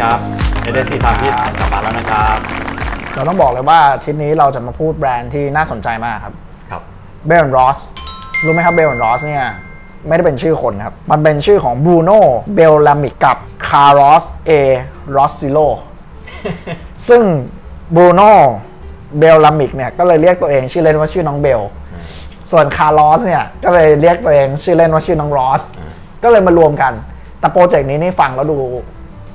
ครับเพื่อนๆครับเอเดซีทามที่กลับมาแล้วนะครับ เราต้องบอกเลยว่าทริปนี้เราจะมาพูดแบรนด์ที่น่าสนใจมากครับครับเบล n รอสรู้ไหมครับเบล n รอสเนี่ยไม่ได้เป็นชื่อคนครับ มันเป็นชื่อของบรูโน่เบลลามิกกับคาร์ลอสเอรอสซิโลซึ่งบรูโน่เบลลามิกเนี่ยก็เลยเรียกตัวเองชื่อเล่นว่าชื่อน้องเบล ส่วนคาร์ลอสเนี่ยก็เลยเรียกตัวเองชื่อเล่นว่าชื่อน้องรอส ก็เลยมารวมกัน แต่โปรเจกต์นี้นี่ฟังแล้วดู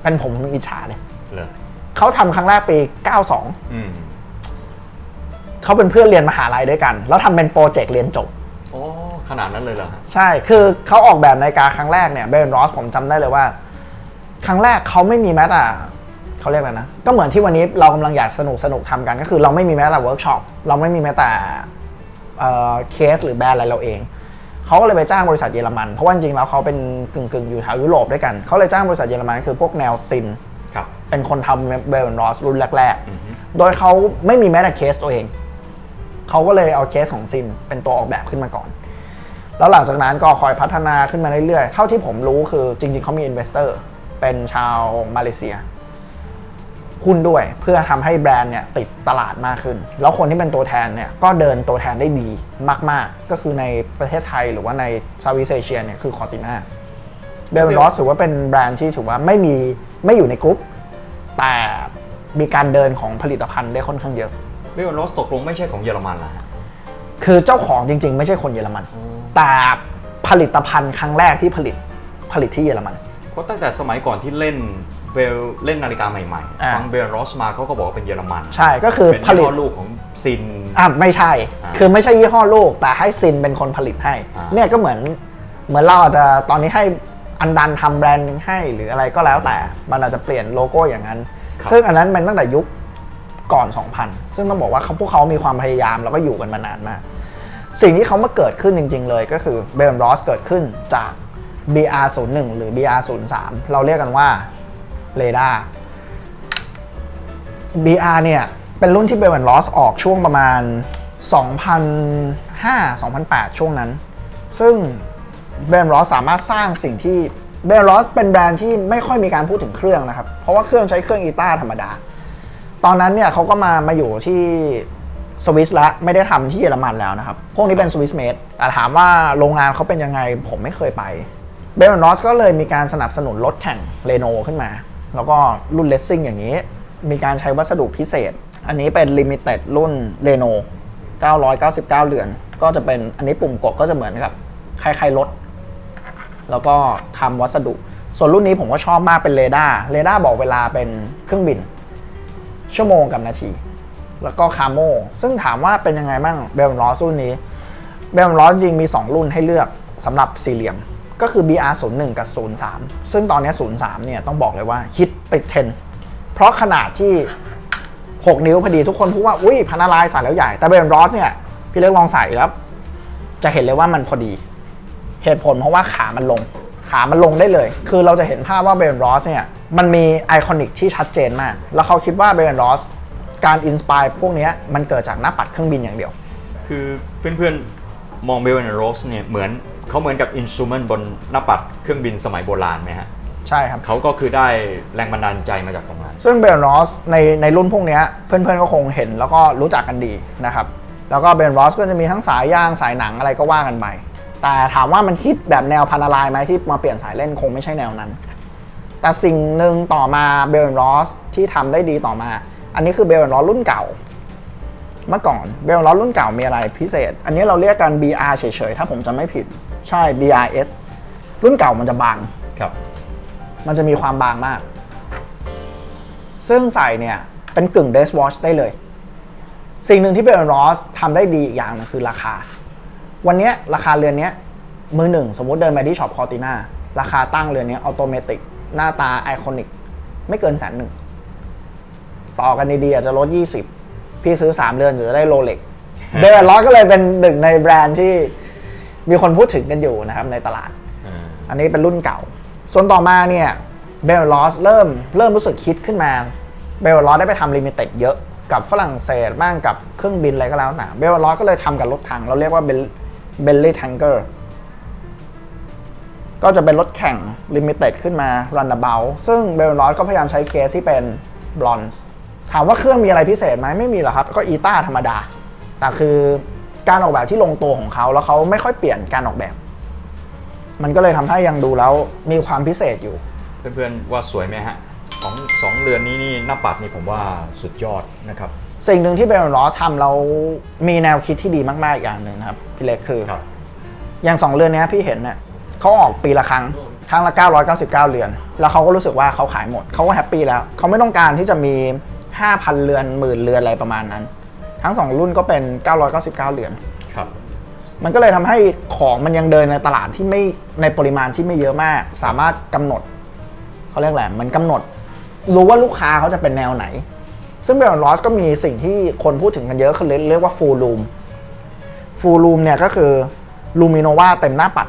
เป็นผมอิจฉาเลยเลยเขาทำครั้งแรกปี 92อืมเขาเป็นเพื่อนเรียนมหาลัยด้วยกัน แล้วทำเป็นโปรเจกต์เรียนจบ โอ้ขนาดนั้นเลยเหรอฮะใช่ คือเขาออกแบบนาฬิกาครั้งแรกเนี่ยเบรนรอสผมจำได้เลยว่า ครั้งแรกเขาไม่มีแม้แต่เขาเรียกอะไรนะ ก็เหมือนที่วันนี้เรากำลังอยากสนุกสนุกทำกันก็คือเราไม่มีแม้แต่เวิร์กช็อปเราไม่มีแม้แต่เคสหรือแบรนด์อะไรเราเอง เขาก็เลยไปจ้างบริษัทเยอรมัน เพราะว่าจริงๆแล้วเขาเป็นกึ่งกึ่งๆ อยู่แถวยุโรปด้วยกัน เขาเลยจ้างบริษัทเยอรมันคือพวกแนวซินครับเป็นคนทำเบลรอสรุ่นแรกอือฮึๆโดยเขาไม่มีแม้แต่เคสตัวเอง เขาก็เลยเอาเคสของซินเป็นตัวออกแบบขึ้นมาก่อน แล้วหลังจากนั้นก็คอยพัฒนาขึ้นมาเรื่อยๆ เท่าที่ผมรู้คือจริงๆเขามีอินเวสเตอร์เป็นชาวมาเลเซีย หุ้นด้วยเพื่อทำให้แบรนด์เนี่ยติดตลาดมากขึ้น แล้วคนที่เป็นตัวแทนเนี่ยก็เดินตัวแทนได้ดีมาก ๆ ก็คือในประเทศไทยหรือว่าในซาวิเอเชียเนี่ยคือคอติน่าเบลรอสถือว่าเป็นแบรนด์ที่ถือว่าไม่มีไม่อยู่ในกรุ๊ปแต่มีการเดินของผลิตภัณฑ์ได้ค่อนข้างเยอะเบลโรสตกลงไม่ใช่ของเยอรมันเหรอฮะคือเจ้าของจริง ๆ ไม่ใช่คนเยอรมัน แต่ผลิตภัณฑ์ครั้งแรกที่ผลิตผลิตที่เยอรมันเพราะตั้งแต่สมัยก่อนที่เล่น เบลเล่นนาฬิกาใหม่อ่า ๆฟังเบลโรสมาเขาก็บอกว่าเป็นเยอรมันใช่ก็คือเป็นผยี่ลิตห้อลูกของซิน อะไม่ใช่ อ่าคือไม่ใช่ยี่ห้อลูก แต่ให้ซินเป็นคนผลิตให้ อ่า เนี่ยก็เหมือน เหมือนเราอาจจะตอนนี้ให้อันดันทำแบรนด์หนึงให้ หรืออะไรก็แล้วแต่ มันอาจจะเปลี่ยนโลโก้อย่างนั้น ซึ่งอันนั้นเป็นตั้งแต่ยุคก่อน 2000 ซึ่งต้องบอกว่าเขาพวกเขามีความพยายามแล้วก็อยู่กันมานานมาก สิ่งที่เขามาเกิดขึ้นจริง ๆ เลยก็คือเบลรอสเกิดขึ้นจาก BR01 หรือ BR03 เราเรียกกันว่า เรดาร์ BR เนี่ยเป็นรุ่นที่เบล n นลอสออกช่วงประมาณ 2005-2008 ช่วงนั้น ซึ่งเบล n นลอสสามารถสร้างสิ่งที่เบล n นลอสเป็นแบรนด์ที่ไม่ค่อยมีการพูดถึงเครื่องนะครับ เพราะว่าเครื่องใช้เครื่องอีต้าธรรมดา ตอนนั้นเนี่ยเขาก็มามาอยู่ที่สวิสแล้วไม่ได้ทำที่เยอรมันแล้วนะครับ พวกนี้เป็นสวิสเมดแต่ถามว่าโรงงานเขาเป็นยังไงผมไม่เคยไปเบลนลอสก็เลยมีการสนับสนุนรถแข่งเรโนขึ้นมา แล้วก็รุ่นเลสซิ่งอย่างนี้ มีการใช้วัสดุพิเศษ อันนี้เป็นลิมิเต็ดรุ่นเรโน999 เหรียญก็จะเป็นอันนี้ปุ่มกดก็จะเหมือนกับคล้ายๆรถ แล้วก็ทำวัสดุ ส่วนรุ่นนี้ผมก็ชอบมากเป็นเรดาร์เรดาร์บอกเวลาเป็นเครื่องบิน ชั่วโมงกับนาที แล้วก็คาโมซึ่งถามว่าเป็นยังไงบ้างเบลลอสรุ่นนี้เบลลอสจริงมี 2 รุ่นให้เลือกสำหรับสี่เหลี่ยม ก็คือ BR01 กับ 03 ซึ่งตอนนี้ 03 เนี่ยต้องบอกเลยว่าฮิตติดเทนเพราะขนาดที่ 6 นิ้วพอดีทุกคนพูดว่า อุ้ยพันอะไรใส่แล้วใหญ่ แต่เบลลอสเนี่ยพี่เล็กลองใส่แล้ว จะเห็นเลยว่ามันพอดี เหตุผลเพราะว่าขามันลง ขามันลงได้เลย คือเราจะเห็นภาพว่าเบรนรอสเนี่ยมันมีไอคอนิกที่ชัดเจนมาก แล้วเขาคิดว่าเบรนรอสการอินสปายพวกนี้มันเกิดจากหน้าปัดเครื่องบินอย่างเดียว คือเพื่อนๆมองเบลโรสเนี่ยเหมือน เขาเหมือนกับอินสตูเมนต์บนหน้าปัดเครื่องบินสมัยโบราณไหมฮะใช่ครับ เขาก็คือได้แรงบันดาลใจมาจากตรงนั้น ซึ่งเบรนรอสในในรุ่นพวกเนี้ยเพื่อนๆก็คงเห็นแล้วก็รู้จักกันดีนะครับ แล้วก็เบรนรอสก็จะมีทั้งสายย่างสายหนังอะไรก็ว่ากันไป แต่ถามว่ามันคิดแบบแนวพันอะไรไหมที่มาเปลี่ยนสายเล่นคงไม่ใช่แนวนั้น แต่สิ่งหนึ่งต่อมาเบลลอสที่ทำได้ดีต่อมา อันนี้คือเบลลอสรุ่นเก่า เมื่อก่อนเบลลอสรุ่นเก่ามีอะไรพิเศษ อันนี้เราเรียกกัน BR เฉยๆถ้าผมจำไม่ผิด ใช่ BRS รุ่นเก่ามันจะบาง ครับ มันจะมีความบางมาก ซึ่งใส่เนี่ย เป็นกึ่งเดสวอชได้เลย สิ่งหนึ่งที่เบลลอสทำได้ดีอีกอย่างหนึงคือราคา วันเนี้ยราคาเรือนเนี้ยมือหนึ่ง สมมุติเดินไปที่ช็อปคอติน่าราคาตั้งเรือนเนี้ยออโตเมติกหน้าตาไอคอนิกไม่เกินแสนหนึ่ง ต่อกันดีๆอาจจะลด 20 พี่ซื้อ 3 เรือนจะได้โรเล็กเบลลอสก็เลยเป็นหนึ่งในแบรนด์ที่ มีคนพูดถึงกันอยู่นะครับในตลาด อันนี้เป็นรุ่นเก่า ส่วนต่อมาเนี่ยเบลลอสเริ่มเริ่มรู้สึกคิดขึ้นมาเบลลอสได้ไปทำลิมิเต็ดเยอะกับฝรั่งเศสบ้างกับเครื่องบินอะไรก็แล้วแต่เบลลอสก็เลยทำกับรถถัง เราเรียกว่าเบลลี่แทงเกอร์ก็จะเป็นรถแข่งลิมิเต็ดขึ้นมา Runabout ซึ่งเบลนอสก็พยายามใช้เคสที่เป็นบลอนซ์ถามว่าเครื่องมีอะไรพิเศษไหมไม่มีหรอกครับ ก็อีต้าธรรมดา แต่คือ การออกแบบที่ลงตัวของเขาแล้วเขาไม่ค่อยเปลี่ยนการออกแบบ มันก็เลยทำให้ยังดูแล้วมีความพิเศษอยู่ เพื่อนๆว่าสวยไหมฮะสองสองเรือนนี้นี่หน้าปัดนี่ผมว่าสุดยอดนะครับ สิ่งหนึ่งที่เบลนอสทำเรามีแนวคิดที่ดีมากๆอีกอย่างหนึ่งนะครับพี่เล็กคือครับอย่างสองเรือนเนี้ยพี่เห็นเนี่ยเขาออกปีละครั้งครั้งละ 999 เรือน แล้วเขาก็รู้สึกว่าเขาขายหมด เขาก็แฮปปี้แล้ว เขาไม่ต้องการที่จะมี 5,000 เรือนหมื่นเรือนอะไรประมาณนั้น ทั้ง 2 รุ่นก็เป็น 999เรือนครับ มันก็เลยทำให้ของมันยังเดินในตลาดที่ไม่ในปริมาณที่ไม่เยอะมาก สามารถกำหนดเขาเรียกอะไรมันกำหนด รู้ว่าลูกค้าเขาจะเป็นแนวไหน ซึ่งเบลลอสก็มีสิ่งที่คนพูดถึงกันเยอะคือเรียกว่าฟูลลูมฟูลลูมเนี่ยก็คือลูมิโนวาเต็มหน้าปัด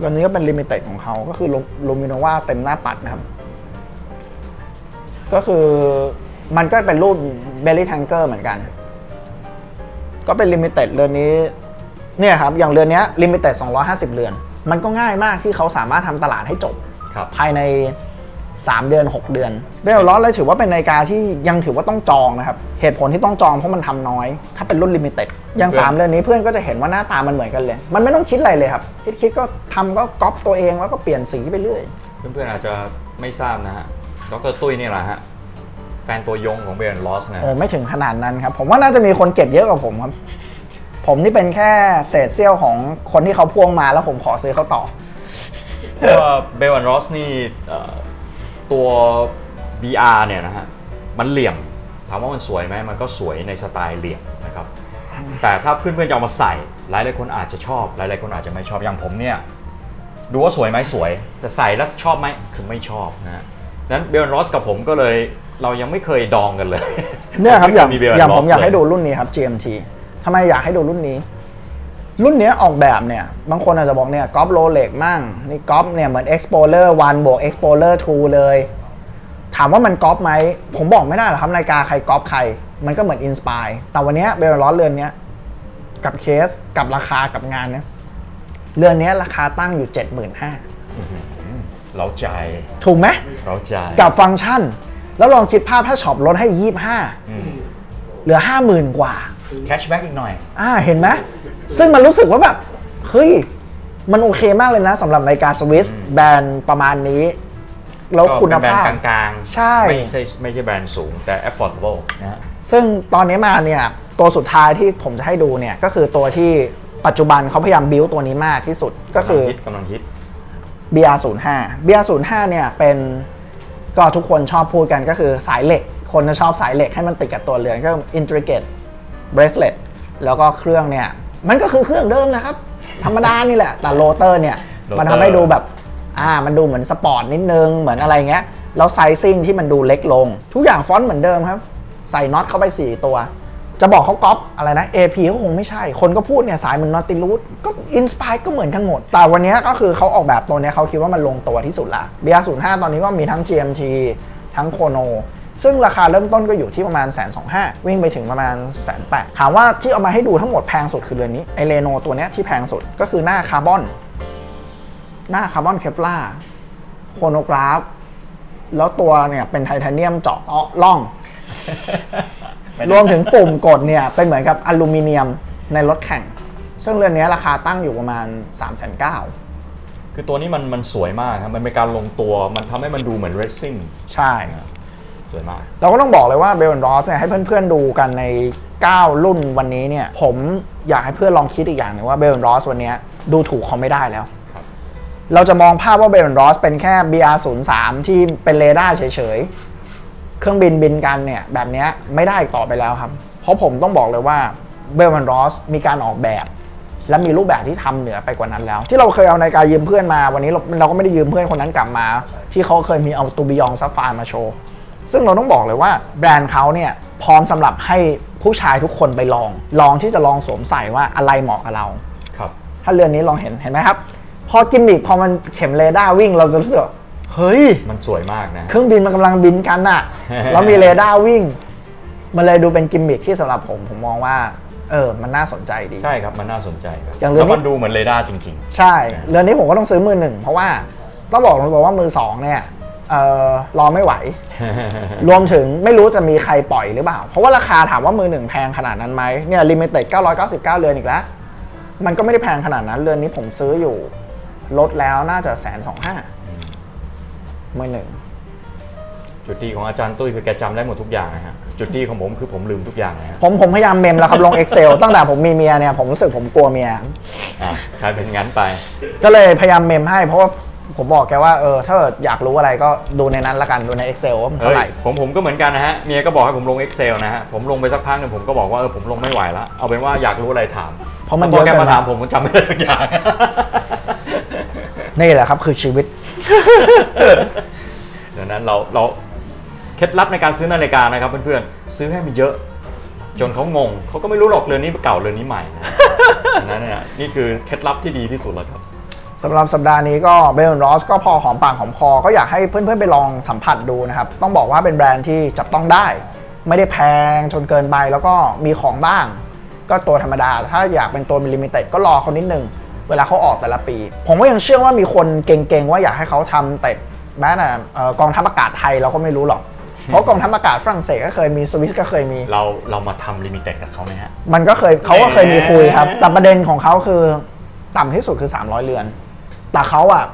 ตัวนี้ก็เป็นลิมิเต็ดของเขาก็คือลูมิโนวาเต็มหน้าปัดนะครับ ก็คือมันก็เป็นรูปเบลลี่แทงเกอร์เหมือนกัน ก็เป็นลิมิเต็ดเรือนนี้เนี่ยครับอย่างเรือนเนี้ลิมิเต็ด250 เรือน มันก็ง่ายมากที่เขาสามารถทำตลาดให้จบครับภายใน 3 เดือน 6 เดือนเบลลอสเลยถือว่าเป็นนาฬิกาที่ยังถือว่าต้องจองนะครับ เหตุผลที่ต้องจองเพราะมันทำน้อย ถ้าเป็นรุ่นลิมิเต็ดอย่างเพื่อน3เรือนนี้เพื่อนก็จะเห็นว่าหน้าตามันเหมือนกันเลย มันไม่ต้องคิดอะไรเลยครับ คิดคิดก็ทำก็ก๊อปตัวเองแล้วก็เปลี่ยนสีไปเรื่อย เพื่อนๆอาจจะไม่ทราบนะฮะดรตุ้ยนี่แหละฮะ แฟนตัวยงของเบรนลอสนะ โอ้ไม่ถึงขนาดนั้นครับ ผมว่าน่าจะมีคนเก็บเยอะกว่าผมครับ ผมนี่เป็นแค่เศษเสี้ยวของคนที่เขาพ่วงมาแล้วผมขอซื้อเขาต่อเพราะว่าเบลลอสนี่เอ่อตัว BR เนี่ยนะฮะ มันเหลี่ยม ถามว่ามันสวยไหมมันก็สวยในสไตล์เหลี่ยมนะครับ แต่ถ้าเพื่อนๆจะเอามาใส่ หลายๆคนอาจจะชอบหลายๆคนอาจจะไม่ชอบ อย่างผมเนี่ย ดูว่าสวยไหมสวย แต่ใส่แล้วชอบไหมคือไม่ชอบนะฮะนั้นเบลลอสกับผมก็เลย เรายังไม่เคยดองกันเลยเนี่ยครับอย่างไเคมี Bell อย่างผม Ross อยากให้เลดูรุ่นนี้ครับ GMT ทำไมอยากให้ดูรุ่นนี้ รุ่นเนี้ยออกแบบเนี่ย บางคนอาจจะบอกเนี่ยก๊อปโรเล็กมั่งนี่ก๊อปเนี่ยเหมือน Explorer 1บวก Explorer 2 เลย ถามว่ามันก๊อปไหม ผมบอกไม่ได้หรอกครับนาฬิกาใครก๊อปใคร มันก็เหมือนอินสปายแต่วันเนี้เบลล้อเรือนเนี้ยกับเคสกับราคากับงานเนี่ยเรือนเนี้ยราคาตั้งอยู่ 75,000เราใจ ถูกไหมเราใจ กับฟังก์ชัน แล้วลองคิดภาพถ้าช็อปลดให้ 25อืมเหลือ 50,000 กว่า แคชแบ็กอีกหน่อย อ่าเห็นไหมซึ่งมันรู้สึกว่าแบบ เฮ้ย มันโอเคมากเลยนะสำหรับนาฬิกาสวิสอืมแบรนด์ประมาณนี้ แล้วก็คุณเป็นแบรภานพด์กลางๆใช่ ไม่ใช่ไม่ใช่แบรนด์สูงแต่ affordable นะฮะ ซึ่งตอนนี้มาเนี่ย ตัวสุดท้ายที่ผมจะให้ดูเนี่ย ก็คือตัวที่ปัจจุบันเขาพยายามบิวตัวนี้มากที่สุดก็คือกำลังฮิตกำลังฮิต BR05 BR05 เนี่ยเป็น ก็ทุกคนชอบพูดกันก็คือสายเหล็ก คนจะชอบสายเหล็กให้มันติดกับตัวเรือนก็ intricate bracelet แล้วก็เครื่องเนี่ยมันก็คือเครื่องเดิมนะครับ ธรรมดานี่แหละ แต่โรเตอร์เนี่ย rotor มันทำให้ดูแบบอ่ามันดูเหมือนสปอร์ตนิดนึง เหมือนอะไรเงี้ยแล้วไซซิ่งที่มันดูเล็กลง ทุกอย่างฟอนต์เหมือนเดิมครับ ใส่น็อตเข้าไป 4 ตัว จะบอกเขาก๊อปอะไรนะ AP ก็คงไม่ใช่ คนก็พูดเนี่ยสายเหมือนนอติลูดก็อินสปายก็เหมือนกันหมด แต่วันนี้ก็คือเขาออกแบบตัวเนี้ยเขาคิดว่ามันลงตัวที่สุดละ BR05 ตอนนี้ก็มีทั้ง GMT ทั้งโคโนซึ่งราคาเริ่มต้นก็อยู่ที่ประมาณแสนสองห้าวิ่งไปถึงประมาณแสนแปดถามว่าที่เอามาให้ดูทั้งหมดแพงสุดคือเรือนนี้ ไอเรโนตัวเนี้ยที่แพงสุดก็คือหน้าคาร์บอน หน้าคาร์บอนเคฟล่าโคโนกราฟ แล้วตัวเนี่ยเป็นไทเทเนียมเจาะเจาะล่อง รวมถึงปุ่มกดเนี่ยเป็นเหมือนกับอลูมิเนียมในรถแข่ง ซึ่งเรือนนี้ราคาตั้งอยู่ประมาณ 3 9 0 0 0คือตัวนี้มันมันสวยมากครับ มันเป็นการลงตัว มันทำให้มันดูเหมือนเรซซิ่ง ใช่ สวยมาก เราก็ต้องบอกเลยว่าเบลนรอสเนี่ยให้เพื่อนๆดูกันใน 9 รุ่นวันนี้เนี่ย ผมอยากให้เพื่อนลองคิดอีกอย่างหนึ่งว่าเบลนรอสวันเนี้ยดูถูกเขาไม่ได้แล้วครับเราจะมองภาพว่าเบลนรอสเป็นแค่ BR03 ที่เป็นเรดาร์เฉยๆ เครื่องบินบินกันเนี่ยแบบเนี้ยไม่ได้อีกต่อไปแล้วครับ เพราะผมต้องบอกเลยว่าเบลนรอสมีการออกแบบ และมีรูปแบบที่ทำเหนือไปกว่านั้นแล้ว ที่เราเคยเอานาฬิกายืมเพื่อนมา วันนี้เราเราก็ไม่ได้ยืมเพื่อนคนนั้นกลับมา ที่เขาเคยมีเอาตูบิยองซัฟฟามาโชว์ซึ่งเราต้องบอกเลยว่าแบรนด์เขาเนี่ยพร้อมสำหรับให้ผู้ชายทุกคนไปลอง ลองที่จะลองสวมใส่ว่าอะไรเหมาะกับเราครับ ถ้าเรือนนี้ลองเห็นเห็นไหมครับ พอกิมมิคพอมันเข็มเรดาร์วิ่งเราจะรู้สึกว่า เฮ้ย มันสวยมากนะ เครื่องบินมันกำลังบินกันน่ะแล้วมีเรดาร์วิ่ง มันเลยดูเป็นกิมมิคที่สำหรับผม ผมมองว่า เออ มันน่าสนใจดี ใช่ครับ มันน่าสนใจครับอย่างเรืแล้อวนี้ มันดูเหมือนเรดาร์จริง ใช่ เรือนนี้ผมก็ต้องซื้อมือหนึ่ง เพราะว่าต้องบอกตรงๆว่ามือสองเนี่ยเออรอไม่ไหว ๆ รวมถึงไม่รู้จะมีใครปล่อยหรือเปล่า เพราะว่าราคาถามว่ามือหนึ่งแพงขนาดนั้นไหมเนี่ยลิมิเต็ด999 เรือนอีกแล้ว มันก็ไม่ได้แพงขนาดนั้น เรือนนี้ผมซื้ออยู่ ลดแล้วน่าจะแสนสองห้า มือหนึ่ง จุดดีของอาจารย์ตุ้ยคือแกจำได้หมดทุกอย่างนะฮะจุดดีของผมคือผมลืมทุกอย่างนะฮะผมผมพยายามเมมแล้วครับลง Excel ตั้งแต่ผมมีเมียเนี่ยผมรู้สึกผมกลัวเมีย อะกลายเป็นงั้นไป ก็เลยพยายามเมมให้เพราะว่าผมบอกแกว่าเออถ้าเกิดอยากรู้อะไรก็ดูในนั้นละกันดูใน Excel ว่ามันเฮ้เท่ายไหร่ผมผมก็เหมือนกันนะฮะเมียก็บอกให้ผมลง Excel นะฮะผมลงไปสักพักหนึงผมก็บอกว่าเออผมลงไม่ไหวแล้วเอาเป็นว่าอยากรู้อะไรถามเพราะมันพเยออะแกเกินมาถามผมผมจำไม่ได้สักอย่าง นี่แหละครับคือชีวิต ดังนั้นเราเราเคล็ดลับในการซื้อนาฬิกานะครับเพื่อนๆซื้อให้มันเยอะ จนเขางงเขาก็ไม่รู้หรอกเรือนนี้เก่าเรือนนี้ใหม่นะดังนั้นเนี่ยนี่คือเคล็ดลับที่ดีที่สุดแล้วครับ สำหรับสัปดาห์นี้ก็เบลรอสก็พอหอมปากหอมคอ ก็อยากให้เพื่อนๆไปลองสัมผัสดูนะครับ ต้องบอกว่าเป็นแบรนด์ที่จับต้องได้ ไม่ได้แพงจนเกินไปแล้วก็มีของบ้าง ก็ตัวธรรมดา ถ้าอยากเป็นตัวลิมิเต็ดก็รอเขานิดนึง เวลาเขาออกแต่ละปี ผมก็ยังเชื่อว่ามีคนเก่งๆว่าอยากให้เขาทำเต็ดแม้แต่เอ่อกองทัพอากาศไทยเราก็ไม่รู้หรอกเพราะกองทัพอากาศฝรั่งเศสก็เคยมีสวิสก็เคยมีเราเรามาทำลิมิเต็ดกับเขาไหมฮะมันก็เคยเขาก็เคยมีคุยครับ แต่ประเด็นของเขาคือต่ำที่สุดคือ 300 เรือน แต่เขาอะ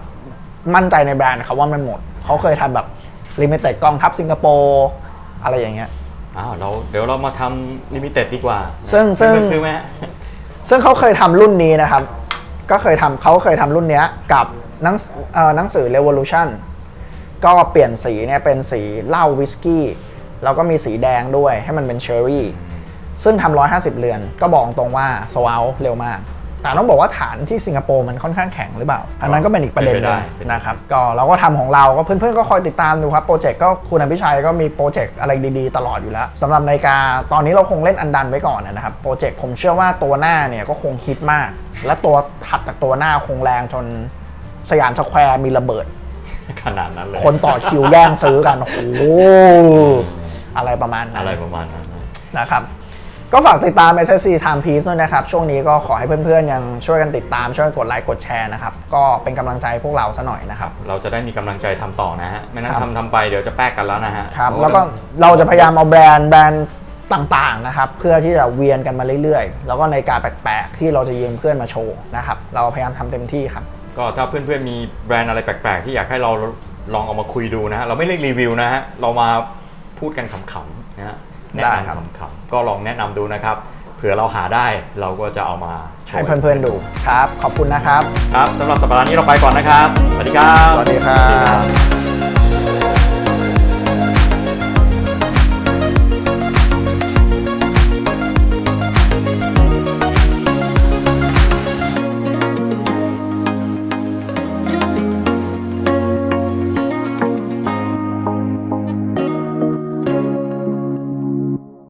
มั่นใจในแบรนด์เขาว่ามันหมด เขาเคยทำแบบลิมิเต็ดกองทัพสิงคโปร์อะไรอย่างเงี้ยอ้าวเราเดี๋ยวเรามาทำลิมิเต็ดดีกว่า ซึ่งซึ่งเพื่อนๆซื้อไหมฮะซึ่งเขาเคยทำรุ่นนี้นะครับ ก็เคยทำเขาเคยทำรุ่นเนี้ยกับหนังเอ่อหนังสือ Revolution ก็เปลี่ยนสีเนี่ยเป็นสีเหล้าวิสกี้แล้วก็มีสีแดงด้วยให้มันเป็นเชอร์รี่ ซึ่งทำ150 เรือน ก็บอกตรงว่าโซเอาเร็วมาก แต่ต้องบอกว่าฐานที่สิงคโปร์มันค่อนข้างแข็งหรือเปล่า อันนั้นก็เป็นอีกประเด็นหนึงเป็นไปได้ นะครับ ก็เราก็ทำของเราก็เพื่อนๆก็คอยติดตามดูครับ โปรเจกต์ก็คุณอภิชัยก็มีโปรเจกต์อะไรดีๆ ตลอดอยู่แล้วสำหรับนาฬิกาตอนนี้เราคงเล่นอันดันไว้ก่อนนะครับ โปรเจกต์ผมเชื่อว่าตัวหน้าเนี่ยก็คงฮิตมาก และตัวถัดจากตัวหน้าคงแรงจนสยามสแควร์มีระเบิด ขนาดนั้นเลย คนต่อคิวแย่งซื้อกัน โอ้โหอะไรประมาณนั้นอะไรประมาณนั้น นะนะครับ ก็ฝากติดตาม SSC Time Piece ด้วยนะครับ ช่วงนี้ก็ขอให้เพื่อนๆ ยังช่วยกันติดตาม ช่วยกันกดไลค์กดแชร์นะครับ ก็เป็นกำลังใจพวกเราซะหน่อยนะครับ เราจะได้มีกำลังใจทำต่อนะฮะ ไม่นั้นครับทำทำไปเดี๋ยวจะแป๊กกันแล้วนะฮะครับเพาะแล้วก็เราจะพยายามเอาแบรนด์แบรนด์ต่างๆนะครับ เพื่อที่จะเวียนกันมาเรื่อยๆ แล้วก็ในการแปลกๆ ที่เราจะยืมเพื่อนมาโชว์นะครับ เราพยายามทำเต็มที่ครับ ก็ถ้าเพื่อนๆมีแบรนด์อะไรแปลกๆ ที่อยากให้เราลองเอามาคุยดูนะฮะ เราไม่เรียกรีวิวนะฮะ เรามาพูดกันขำๆนะฮะ แนะได้ครับ นำขำๆก็ลองแนะนำดูนะครับ เผื่อเราหาได้เราก็จะเอามาโชว์ให้เพื่อนๆดูครับ ขอบคุณนะครับ ครับสำหรับสัปดาห์นี้เราไปก่อนนะครับ สวัสดีครับ สวัสดีครับ